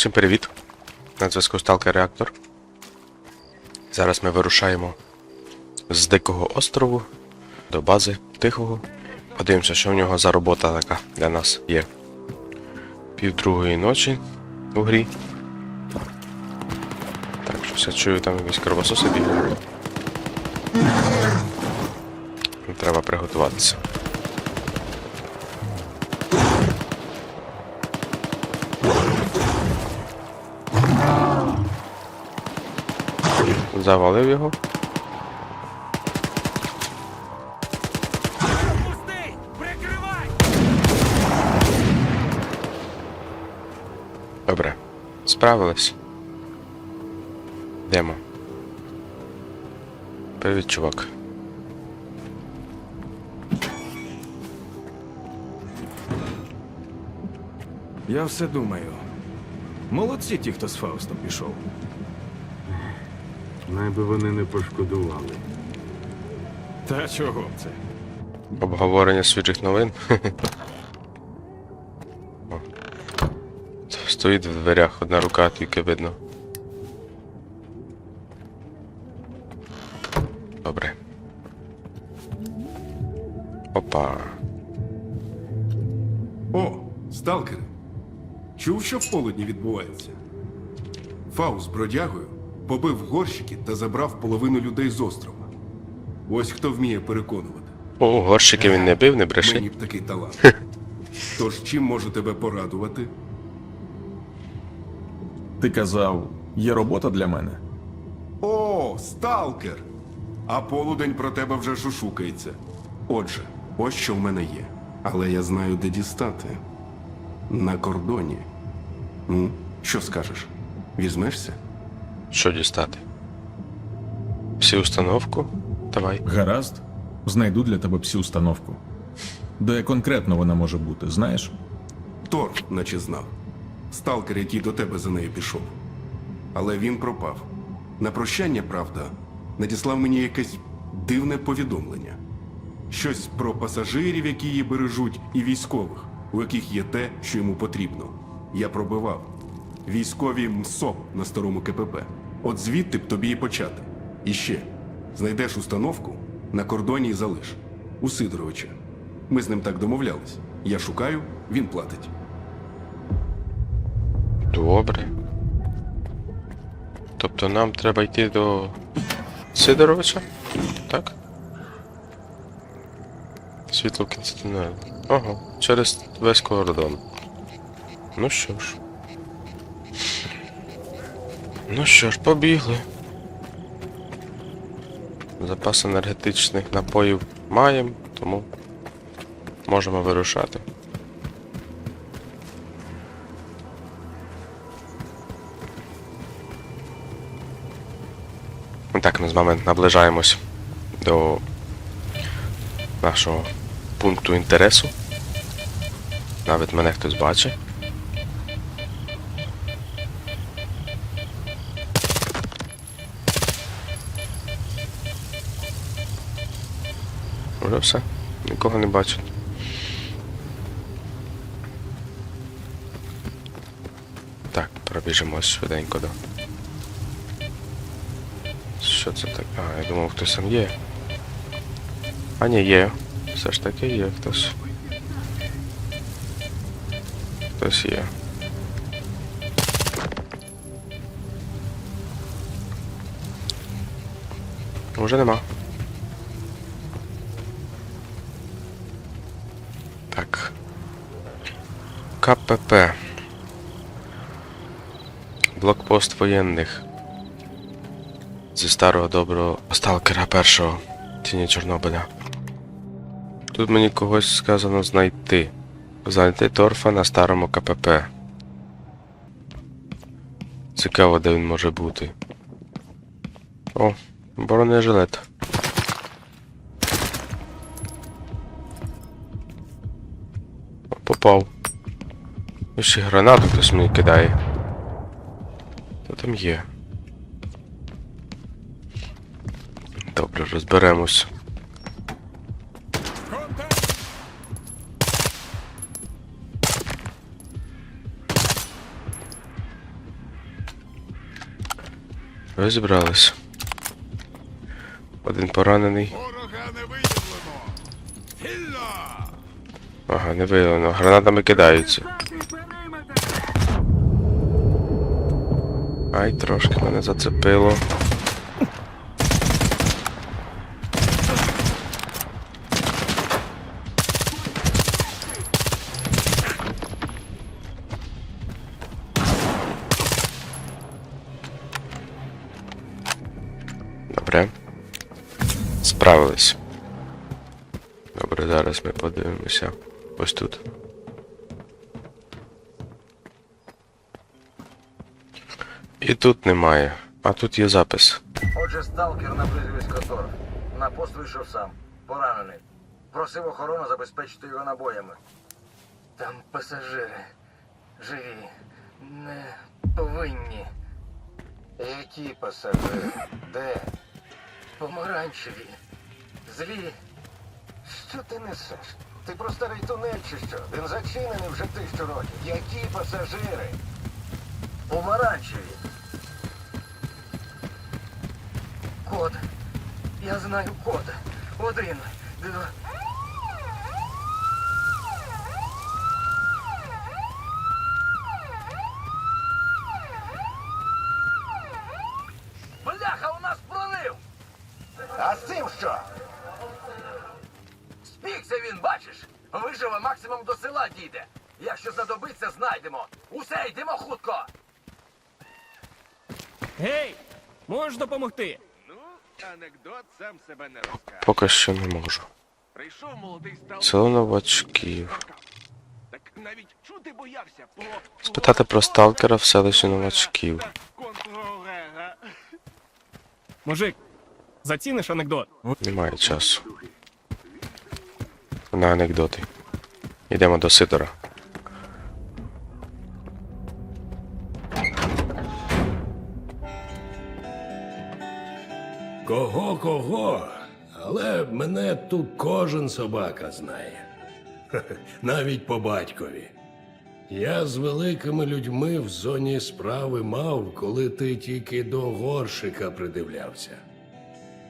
Усім привіт! На зв'язку Сталкер Реактор. Зараз ми вирушаємо з Дикого острову до бази Тихого. Подивимося, що в нього за робота така для нас є. Півдругої ночі у грі. Так, щось я чую, там якісь кровососи бігають. Треба приготуватися. Завалив його. Добре. Справились. Йдемо. Привіт, чувак. Я все думаю. Молодці ті, хто з Фаустом пішов. Найби вони не пошкодували. Та чого б це? Обговорення свіжих новин. О. Стоїть в дверях, одна рука тільки видно. Добре. Опа. О, сталкери. Чув, що в полудні відбувається? Фаус бродягою побив горщики та забрав половину людей з острова. Ось хто вміє переконувати. О, горщики він не бив, не Мені б такий талант. Тож чим можу тебе порадувати? Ти казав, є робота для мене. О, сталкер! А полудень про тебе вже шушукається. Отже, ось що в мене є. Але я знаю, де дістати. На кордоні. Ну, що скажеш? Візьмешся? Що дістати? Всі установку? Давай. Гаразд, знайду для тебе всю установку. Де конкретно вона може бути, знаєш? Тор, наче знав. Сталкер, який до тебе за нею пішов. Але він пропав. На прощання, правда, надіслав мені якесь дивне повідомлення. Щось про пасажирів, які її бережуть, і військових, у яких є те, що йому потрібно. Я пробивав. Військові МСО на старому КПП. От звідти б тобі і почати. І ще знайдеш установку на кордоні і залиш. У Сидоровича. Ми з ним так домовлялись. Я шукаю, він платить. Добре. Тобто нам треба йти до Сидоровича? Так? Світло кінці тунелю. Ага, через весь кордон. Ну що ж. Ну що ж, побігли. Запас енергетичних напоїв маємо, тому можемо вирушати. Так, ми з вами наближаємось до нашого пункту інтересу. Навіть мене хтось бачить. Все. Нікого не бачу. Так, пробіжимось швиденько до. Що це таке? А, я думав, хтось там є. А ні, є. Все ж таки є хтось. Хтось є. Уже нема. КПП. Блокпост воєнних зі старого доброго сталкера першого тіні Чорнобиля. Тут мені когось сказано знайти. Знайти торфа на старому КПП. Цікаво, де він може бути. О, бронежилет. Попав. Ще гранату хтось мені кидає. Що там є? Добре, розберемось. Розібрались. Один поранений. Ага, не виявлено. Гранатами кидаються. Ай, трошки мене зацепило. Добре. Справились. Добре, зараз ми подивимося. Ось тут. І тут немає. А тут є запис. Отже, сталкер на прізвисько Тор. На пост вийшов сам, поранений. Просив охорону забезпечити його набоями. Там пасажири. Живі. Не повинні. Які пасажири? Де? Помаранчеві. Злі. Що ти несеш? Ти про старий тунель чи що? Він зачинений вже тисячу років. Які пасажири? Помаранчеві. Код. Я знаю код. Один, два. Бляха, у нас пролив! А з цим що? Спікся він, бачиш? Виживе максимум до села дійде. Якщо знадобиться, знайдемо. Усе, йдемо хутко. Гей! Можеш допомогти? Анекдот сам себе не розкаже. Поки що не можу. Прийшов молодий стал. Село новачків. Так навіть чути боявся по... Спитати про сталкера в селищі новачків. Мужик, заціниш анекдот? Немає часу. На анекдоти. Йдемо до Сидора. Кого кого? Але мене тут кожен собака знає. Навіть по батькові. Я з великими людьми в зоні справи мав, коли ти тільки до горшика придивлявся.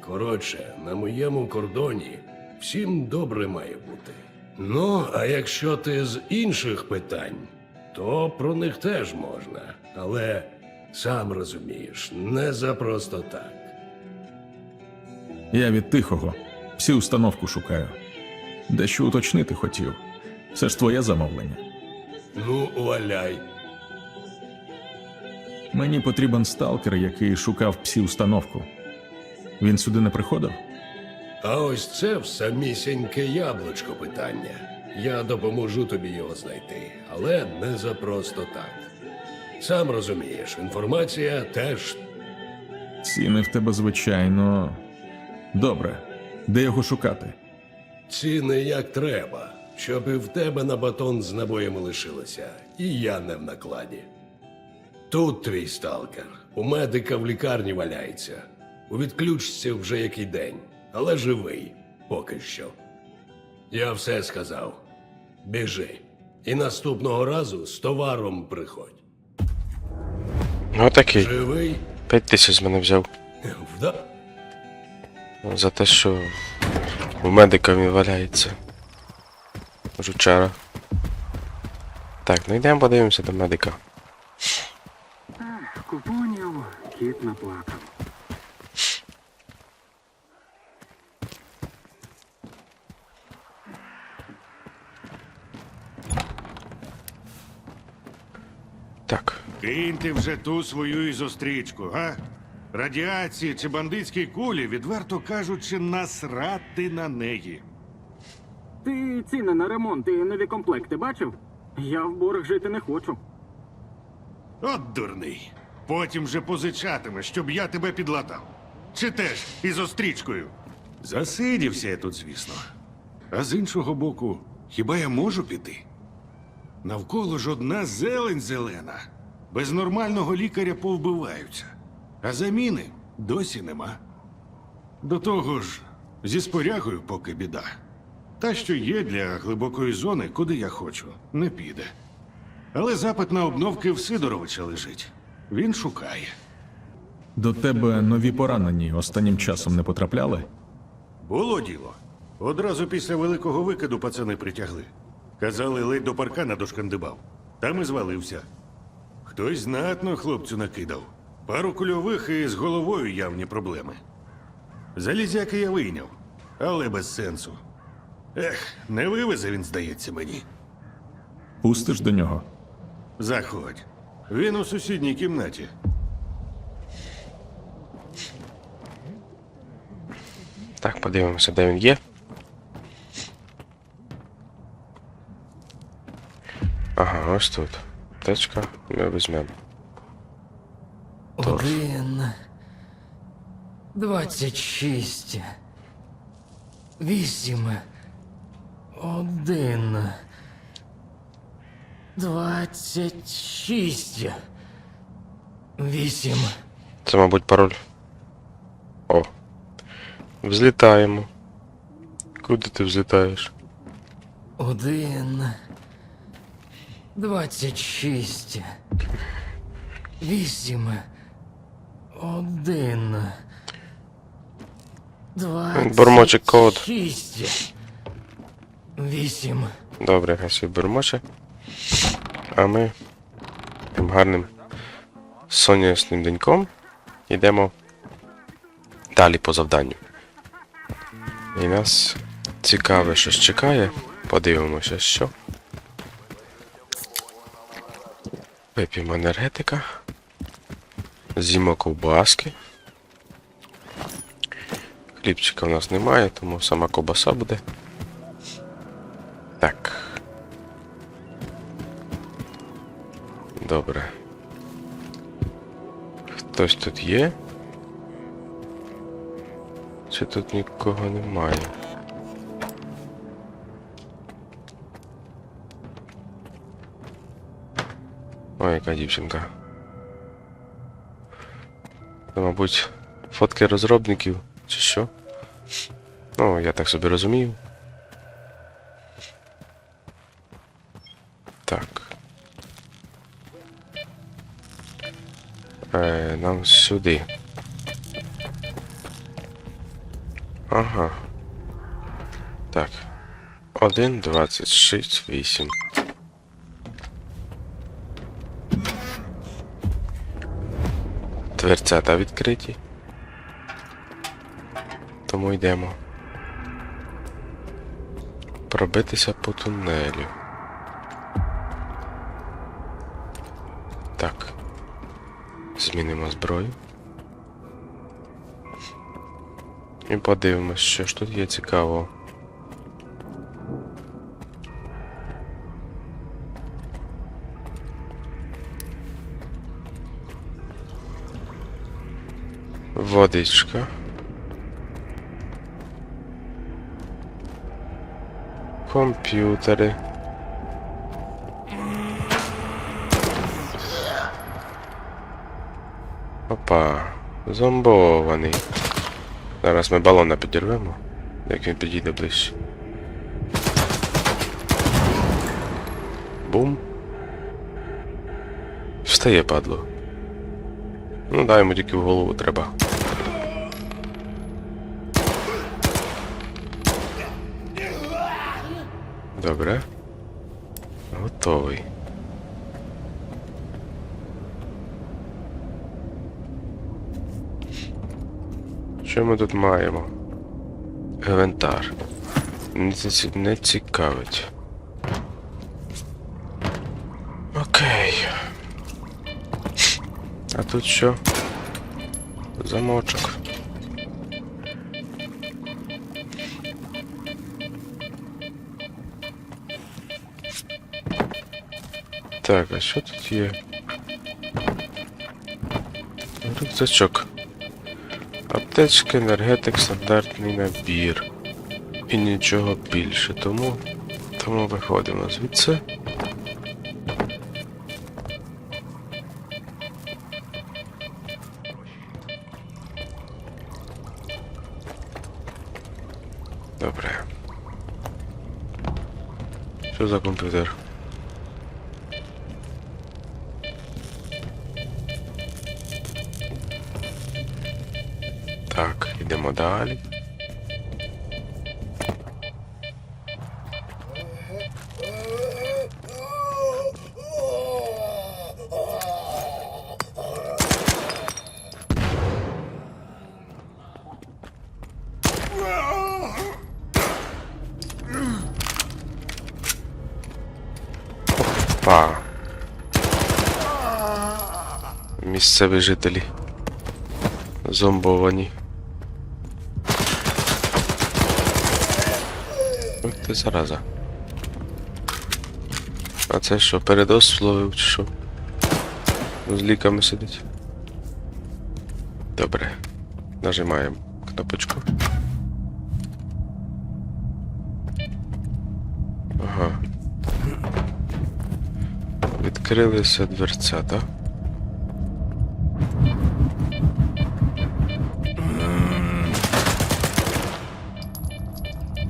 Коротше, на моєму кордоні всім добре має бути. Ну, а якщо ти з інших питань, то про них теж можна. Але сам розумієш, не за просто так. Я від тихого. Всі установку шукаю. Дещо уточнити хотів. Це ж твоє замовлення. Ну, валяй. Мені потрібен сталкер, який шукав псі установку. Він сюди не приходив? А ось це в самісіньке яблучко питання. Я допоможу тобі його знайти, але не за просто так. Сам розумієш, інформація теж Ціни в тебе, звичайно. Добре. Де його шукати? ціни як треба, щоб і в тебе на батон з набоями лишилося, і я не в накладі. Тут твій сталкер. У медика в лікарні валяється. У відключці вже який день, але живий поки що. Я все сказав. Біжи. І наступного разу з товаром приходь. Ну такий. Живий? П'ять тисяч з мене взяв. Вда. За те, що у медика він валяється. Жучара. Так, ну йдемо подивимося до медика. Купонів кіт наплакав. Так. Киньте вже ту свою ізострічку, га? Радіації чи бандитські кулі, відверто кажучи, насрати на неї. Ти ціни на ремонт і нові комплекти бачив? Я в борг жити не хочу. От дурний. Потім же позичатиме, щоб я тебе підлатав. Чи теж ізострічкою? Засидівся я тут, звісно. А з іншого боку, хіба я можу піти? Навколо ж одна зелень зелена. Без нормального лікаря повбиваються. А заміни досі нема. До того ж, зі спорягою поки біда. Та, що є для глибокої зони, куди я хочу, не піде. Але запит на обновки в Сидоровича лежить. Він шукає. До тебе нові поранені останнім часом не потрапляли? Було діло. Одразу після великого викиду пацани притягли. Казали, ледь до паркана дошкандибав. Там і звалився. Хтось знатно хлопцю накидав. Пару кульових і з головою явні проблеми. Залізяки я вийняв, але без сенсу. Ех, не вивезе він, здається мені. Пустиш до нього? Заходь. Він у сусідній кімнаті. Так, подивимося, де він є. Ага, ось тут. Течка, ми візьмемо. Один. Двадцять шість. Вісім. Один. Двадцять шість. Вісім. Це, мабуть, пароль. О. Взлітаємо. Куди ти взлітаєш? Один. Двадцять шість. Вісім. Один. Двадцять Бормоче код. Шість. Вісім. Добре, хай собі бермоче. А ми тим гарним сонячним деньком йдемо далі по завданню. І нас цікаве, що ж чекає. Подивимося, що. Вип'ємо енергетика. З'їмо ковбаски. Хлібчика у нас немає, тому сама ковбаса буде. Так. Добре. Хтось тут є? Чи тут нікого немає? Ой, яка дівчинка. Це, мабуть, фотки розробників чи що. Ну, я так собі розумію. Так. Е, Нам сюди. Ага. Так. 1, 26, 8. Дверцята відкриті. Тому йдемо. Пробитися по тунелю. Так. Змінимо зброю. І подивимось, що ж тут є цікавого. Водичка. Комп'ютери. Опа, зомбований. Зараз ми балона підірвемо, як він підійде ближче. Бум. Встає, падло. Ну дай йому тільки в голову треба. Добре. Готовий. Що ми тут маємо? Інвентар. Не, цікавить. Окей. А тут що? Замочок. Так, а що тут є? Рюкзачок. Аптечка, енергетик, стандартний набір. І нічого більше, тому... Тому виходимо звідси. Добре. Що за комп'ютер? Так, йдемо далі. Місцеві жителі. Зомбовані. Ох ти зараза. А це що, передос словив чи що? З ліками сидить. Добре. Нажимаємо кнопочку. Ага. Відкрилися дверця, так?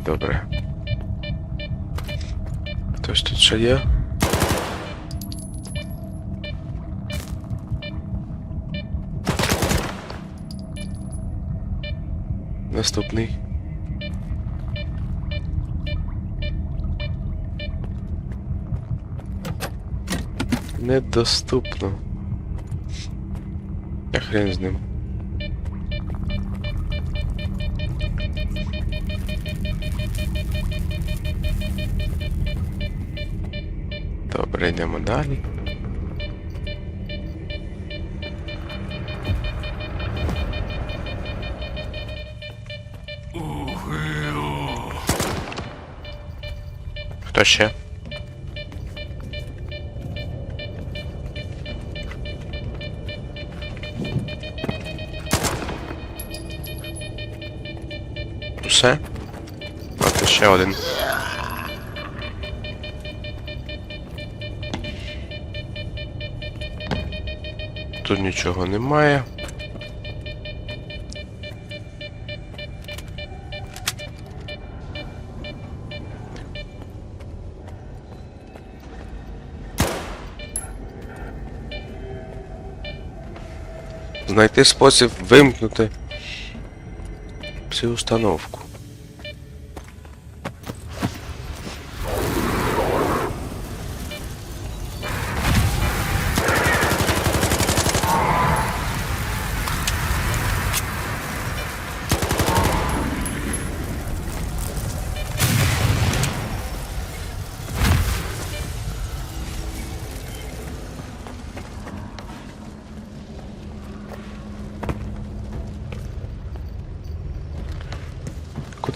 Добре. Хтось тут ще є? Наступний. Недоступно. Я хрен з ним. Добре, йдемо далі. Хто ще? Усе? А ще один. Тут нічого немає. Знайти спосіб вимкнути цю установку.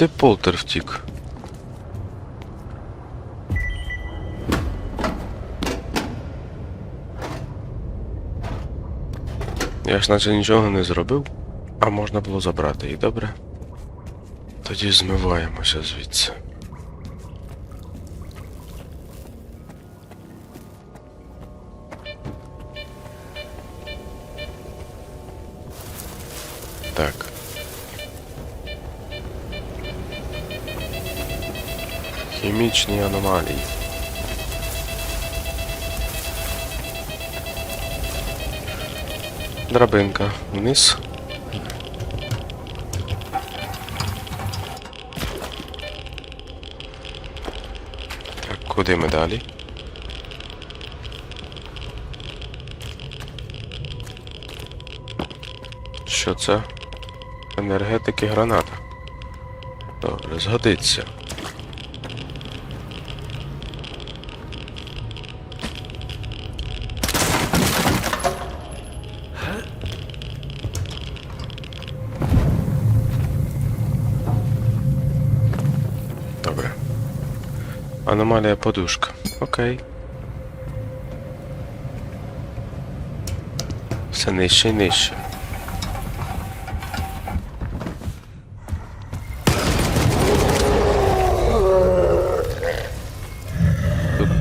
Куди Полтер втік? Я ж наче нічого не зробив, а можна було забрати її, добре? Тоді змиваємося звідси. Хімічні аномалії. Драбинка вниз. Так, куди ми далі? Що це? Енергетики граната. Добре, згодиться. Аномалія подушка. Окей. Все нижче і нижче.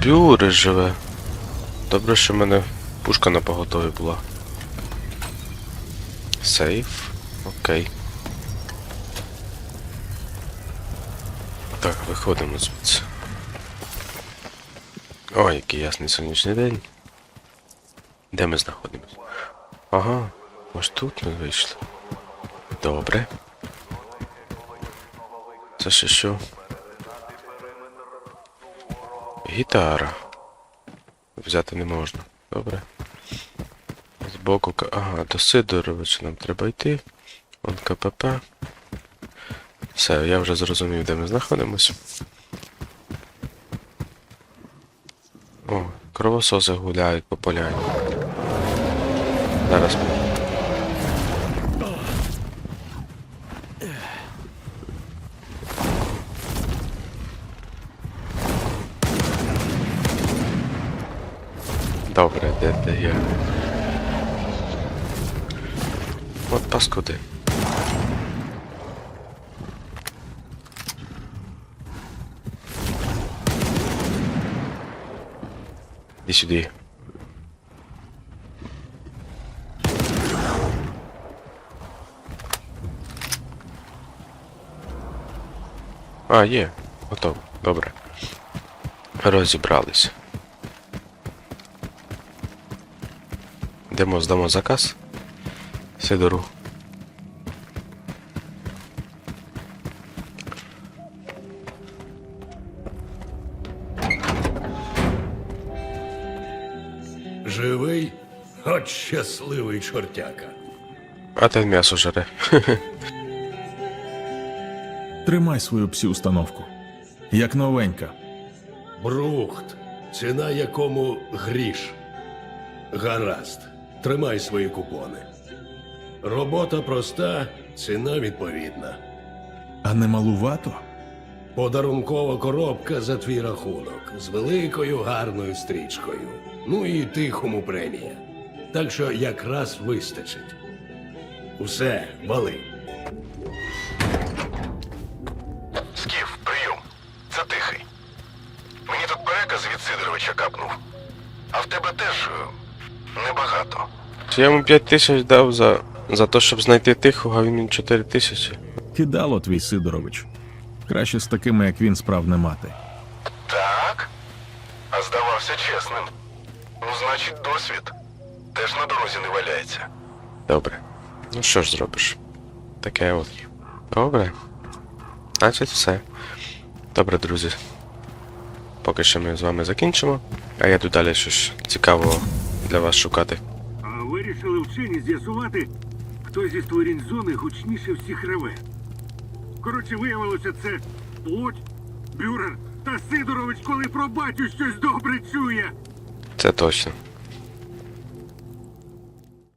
Бюри живе. Добре, що в мене пушка на поготові була. Сейф. Окей. Так, виходимо звідси. Ой, який ясний сонячний день. Де ми знаходимося? Ага, ось тут ми вийшли. Добре. Це ще що? Гітара. Взяти не можна. Добре. Збоку. К- Ага, до Сидоровича нам треба йти. Вон КПП. Все, я вже зрозумів, де ми знаходимося. О, кровососи гуляють по поляні. Зараз. Добре, де де я? От паскуди. Іди сюди. А, є, готово. Добре. Розібрались. Йдемо, здамо заказ. Сидору. Щасливий чортяка. А ти м'ясо жаре. Тримай свою псі установку. Як новенька. Брухт, ціна якому гріш. Гаразд, тримай свої купони. Робота проста, ціна відповідна. А не малувато? Подарункова коробка за твій рахунок з великою гарною стрічкою. Ну і тихому премія. Так що якраз вистачить. Усе, вали. Скіф, прийом. Це тихий. Мені тут переказ від Сидоровича капнув. А в тебе теж е, небагато. Чи я йому 5 тисяч дав за, за те, щоб знайти тихого, а він мені 4 тисячі. Кидало твій Сидорович. Краще з такими, як він, справ не мати. Так? А здавався чесним. Ну, значить, досвід теж на дорозі не валяється. Добре. Ну що ж зробиш? Таке от. Добре. Значить все. Добре, друзі. Поки що ми з вами закінчимо, а я тут далі щось цікавого для вас шукати. Вирішили вчені з'ясувати, хто зі створінь зони гучніше всіх реве. Коротше, виявилося, це Плоть, Бюрер та Сидорович, коли про батю щось добре чує. Це точно.